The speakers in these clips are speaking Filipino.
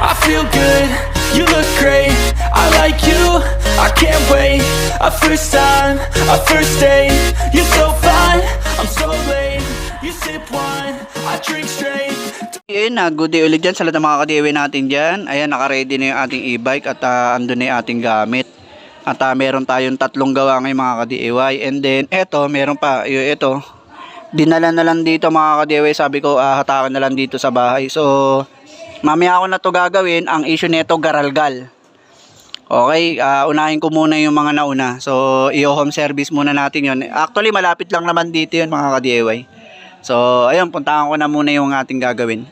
I feel good, you look great I like you, I can't wait A first time, a first date You're so fine, I'm so late You sip wine, I drink straight Yun na, good day ulit dyan sa lahat ng mga ka-DIY natin dyan. Ayan, naka-ready na yung ating e-bike at uh, andun na yung ating gamit. At ah, meron tayong tatlong gawa ngayon mga ka-DIY. And then, eto, meron pa. Yung ito, dinala na lang dito mga ka-DIY. Sabi ko, ah, hatakan na lang dito sa bahay. So, mamaya ako na to gagawin. Ang issue nito, garalgal. Okay, ah, unahin ko muna yung mga nauna. So, i-home service muna natin yon. Actually, malapit lang naman dito yun mga ka-DIY. So, ayun, puntahan ko na muna yung ating gagawin.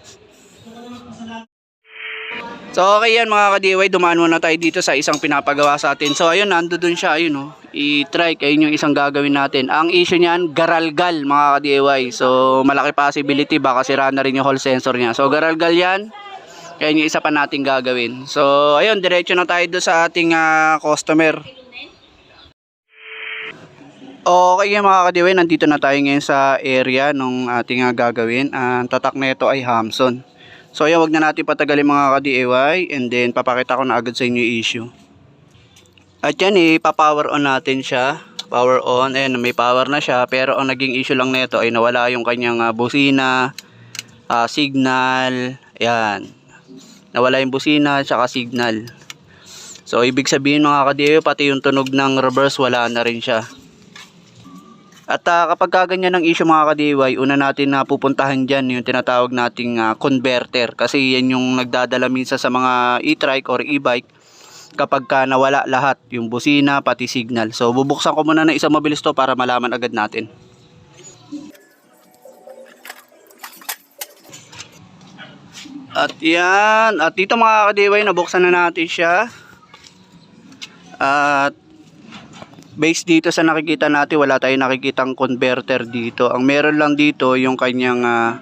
So, okay yan mga ka-DIY, dumaan muna tayo dito sa isang pinapagawa sa atin. So, ayun, nando dun siya, ayun oh. I-trike, ayun yung isang gagawin natin. Ang issue niyan, garalgal mga ka-DIY. So, malaki possibility, baka sira na rin yung hall sensor niya. So, garalgal yan. Yan yung isa pa nating gagawin. So, ayun, diretso na tayo doon sa ating ah, customer. Okay mga kadiway, nandito na tayo ngayon sa area nung ating ah, gagawin. Ang tatak na ito ay Hamson. So ayan, wag na natin patagalin mga ka-DIY and then papakita ko na agad sa inyo issue. At yan, ipa-power on natin siya. Power on, ayan, may power na siya. Pero ang naging issue lang nito ay nawala yung kanyang ah, busina, ah, signal, ayan. Nawala yung busina, tsaka signal. So ibig sabihin mga ka-DIY, pati yung tunog ng reverse wala na rin siya. At ah, kapag kaganyan ng issue mga ka-DIY, una natin na pupuntahan dyan yung tinatawag nating ah, converter. Kasi yan yung nagdadala minsan sa mga e-trike or e-bike kapag ka nawala lahat, yung busina, pati signal. So bubuksan ko muna ng isang mabilis to para malaman agad natin. At yan, at dito mga ka-DIY, nabuksan na natin siya. At based dito sa nakikita natin wala tayong nakikitang converter dito. Ang meron lang dito yung kanyang ah,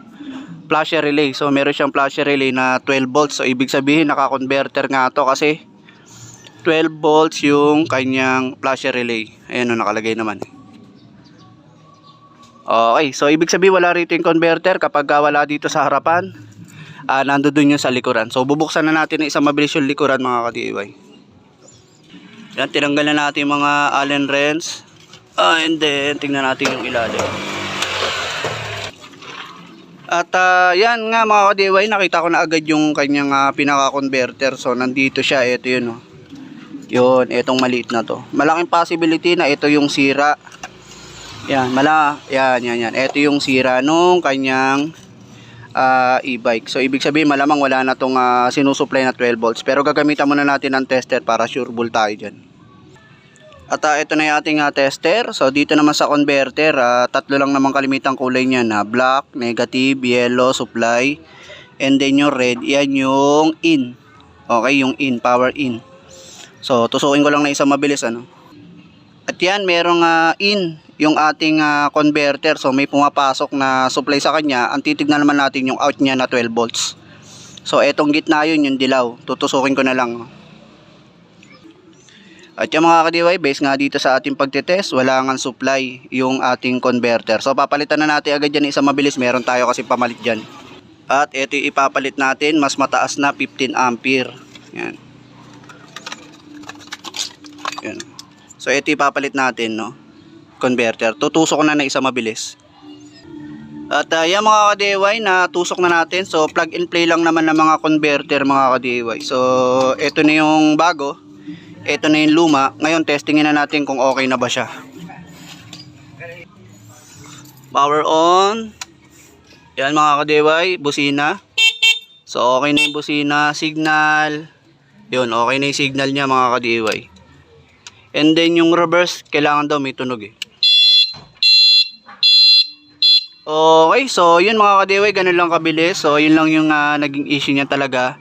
flasher relay. So meron siyang flasher relay na 12 volts. So ibig sabihin naka-converter nga to kasi 12 volts yung kanyang flasher relay. Ayan o nakalagay naman. Okay so ibig sabihin wala rito yung converter kapag ah, wala dito sa harapan uh, nandoon yung sa likuran so bubuksan na natin ng isang mabilis yung likuran mga ka-DIY yan, tinanggal na natin yung mga allen wrench. Ah, and then, tingnan natin yung ilalim. At ah, yan nga mga ka-DIY, nakita ko na agad yung kanyang ah, pinaka-converter. So, nandito siya. Ito yun. Oh. Yun, itong maliit na to. Malaking possibility na ito yung sira. Yan, mala, yan, yan, yan. Ito yung sira nung kanyang ah, e-bike. So, ibig sabihin, malamang wala na tong ah, sinusupply na 12 volts. Pero gagamitan muna natin ng tester para sure bull tayo dyan. At ah, ito na yung ating ah, tester. So, dito naman sa converter, ah, tatlo lang naman kalimitang kulay niya na black, negative, yellow, supply, and then yung red, yan yung in. Okay, yung in, power in. So, tusukin ko lang na isang mabilis, ano. At yan, merong ah, in yung ating ah, converter. So may pumapasok na supply sa kanya. Ang titignan naman natin yung out niya na 12 volts. So etong gitna yun, yung dilaw. Tutusukin ko na lang. At yung mga ka-DIY, base nga dito sa ating pagtitest, wala nga supply yung ating converter. So papalitan na natin agad yan isang mabilis. Meron tayo kasi pamalit dyan. At ito ipapalit natin, mas mataas na 15 ampere. Yan. Yan. So ito ipapalit natin, no? Converter. Tutusok na ng isang mabilis. At uh, yan mga ka-DIY, natusok na natin. So plug and play lang naman ng mga converter mga ka-DIY. So ito na yung bago. Ito na yung luma. Ngayon testingin na natin kung okay na ba siya. Power on. Yan mga ka-DIY, busina. So okay na yung busina, signal. Yun, okay na yung signal niya mga ka-DIY. And then yung reverse, kailangan daw may tunog eh. Okay, so yun mga ka-DIY, ganun lang kabilis. So yun lang yung ah, naging issue niya talaga.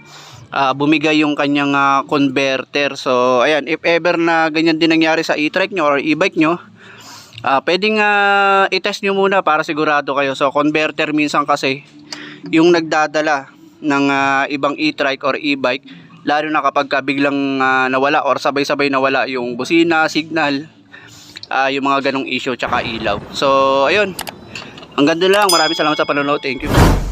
Ah, bumigay yung kanyang ah, converter. So ayan, if ever na ganyan din nangyari sa e-trike nyo or e-bike nyo, ah, pwedeng ah, i-test nyo muna para sigurado kayo. So converter minsan kasi, yung nagdadala ng ah, ibang e-trike or e-bike, lalo na kapag ka biglang ah, nawala or sabay-sabay nawala yung busina, signal, ah, yung mga ganong issue tsaka ilaw. So ayun, hanggang doon lang. Maraming salamat sa panonood. Thank you.